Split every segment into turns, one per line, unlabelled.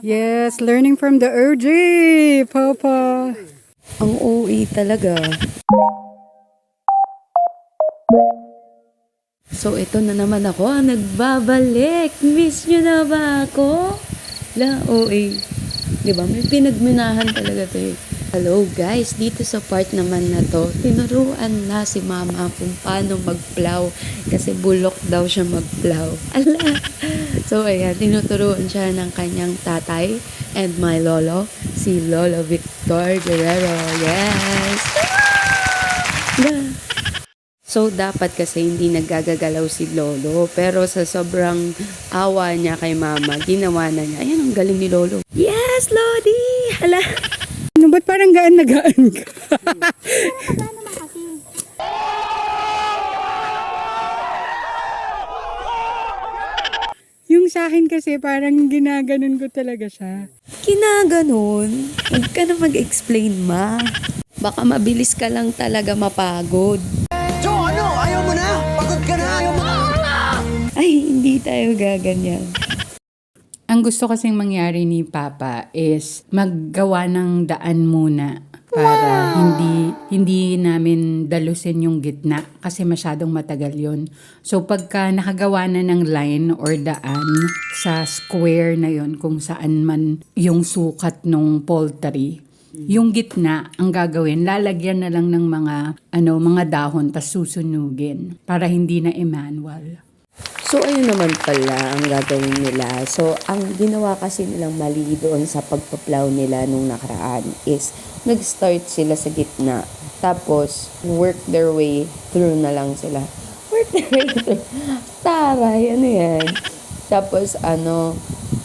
Yes, learning from the OG, Papa.
Ang OE talaga. So, ito na naman ako ang nagbabalik. Miss nyo na ba ako? La, OA. Di ba? May pinagminahan talaga to eh. Hello guys, dito sa part naman na to, tinuruan na si mama kung paano magplow kasi bulok daw siya magplow. Ala! So ayan, tinuturuan siya ng kanyang tatay and my lolo, si Lolo Victor Guerrero. Yes! So, dapat kasi hindi naggagagalaw si Lolo. Pero sa sobrang awa niya kay Mama, ginawa na niya. Ayan, ang galing ni Lolo. Yes, Lodi!
Ba't parang gaan na gaan ka? Yung sa akin kasi parang ginaganon ko talaga siya.
Kinaganon. Huwag ka na mag-explain, Ma. Baka mabilis ka lang talaga mapagod.
So ano? Ayaw mo na? Pagod ka na? Ayaw mo na?
Ay, hindi tayo gaganyan.
Ang gusto kasing mangyari ni Papa is maggawa ng daan muna para hindi hindi namin dalusin yung gitna kasi masyadong matagal yon. So pagka nakagawa na ng line or daan sa square na yon kung saan man yung sukat ng poultry, yung gitna ang gagawin, lalagyan na lang ng mga ano mga dahon tas susunugin para hindi na i-manual.
So, ayun naman pala ang gagawin nila. So, ang ginawa kasi nilang mali doon sa pagpaplaw nila nung nakaraan is nag-start sila sa gitna. Tapos, work their way through na lang sila. Work their way through. Taray, ano yan? Tapos, ano,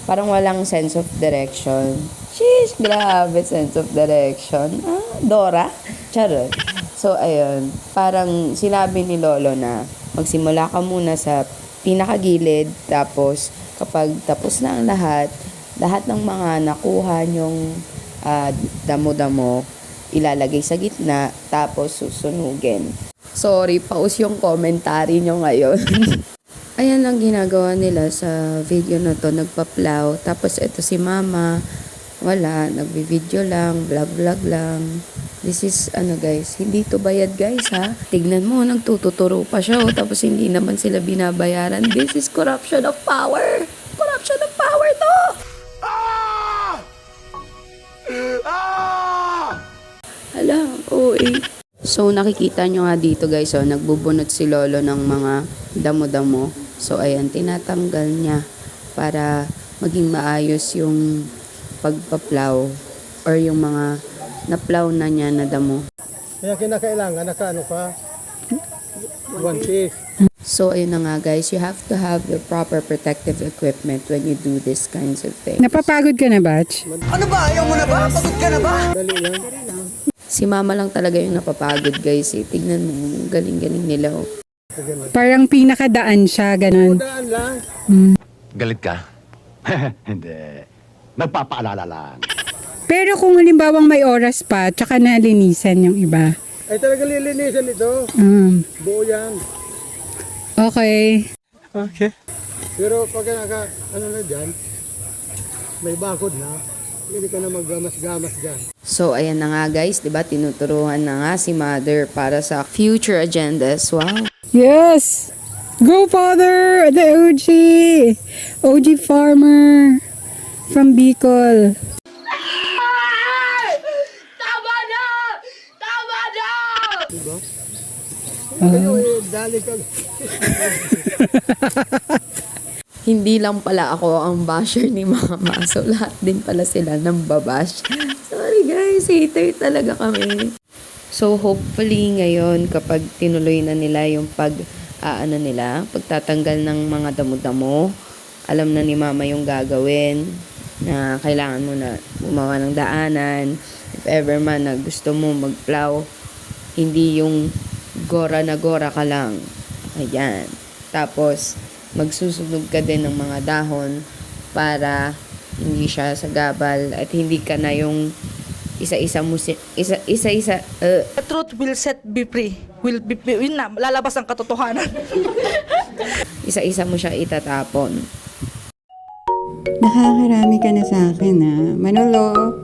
parang walang sense of direction. Sheesh, grabe sense of direction. Ah, Dora? Charot. So, ayun. Parang sinabi ni Lolo na magsimula ka muna sa pinakagilid. Tapos, kapag tapos na ang lahat, lahat ng mga nakuha nyong ah, damo-damo, ilalagay sa gitna, tapos susunugin. Sorry, paus yung commentary nyo ngayon. Ayan lang ginagawa nila sa video na to, nagpa-plow. Tapos ito si mama, wala, nagbi-video lang, vlog-vlog lang. This is, ano guys, hindi to bayad guys ha. Tignan mo, nagtututuro pa siya oh, tapos hindi naman sila binabayaran. This is corruption of power. Corruption of power to! Hala, oo eh. So, nakikita nyo nga dito guys, oh, nagbubunot si Lolo ng mga damo-damo. So, ayan, tinatanggal niya para maging maayos yung pagpa-plow or yung mga na-plow na niya na damo.
Kaya kinakailangan naka ano ka? One piece.
So, ayun na nga guys, you have to have the proper protective equipment when you do these kinds of things.
Napapagod ka na, Batch?
Ano ba? Ayaw mo na ba? Pagod ka na ba?
Dali lang.
Si mama lang talaga yung napapagod guys eh. Tignan mo, galing-galing nila oh.
Parang pinakadaan siya, ganun.
Daan lang.
Galit ka? Hindi. Nagpapaalala lang.
Pero kung halimbawang may oras pa, tsaka nalinisan yung iba.
Ay talaga lilinisan ito.
Um,
Buo yan.
okay.
Pero pag naka, ano na dyan, may bakod na, hindi ka na maggamas-gamas dyan.
So, ayan na nga guys, di ba? Tinuturuan na nga si mother para sa future agendas. Wow.
Yes! Go, Father! The OG! OG farmer from Bicol.
Kayo eh, dali ka.
Hindi lang pala ako ang basher ni mama. So, lahat din pala sila ng babash. Sorry guys, hater talaga kami. So, hopefully ngayon kapag tinuloy na nila yung pag, ah, ano nila, pagtatanggal ng mga damo-damo, alam na ni mama yung gagawin na kailangan mo na gumawa ng daanan. If ever man na gusto mo mag-plow, hindi yung gora na gora ka lang. Ayan. Tapos, magsusunog ka din ng mga dahon para hindi siya sagabal at hindi ka na yung isa-isa mo si- isa isa-isa uh,
The truth will set be free. Will be, yun na, lalabas ang katotohanan.
isa-isa mo siya itatapon.
Nakakarami ka na sa akin ha. Manolo,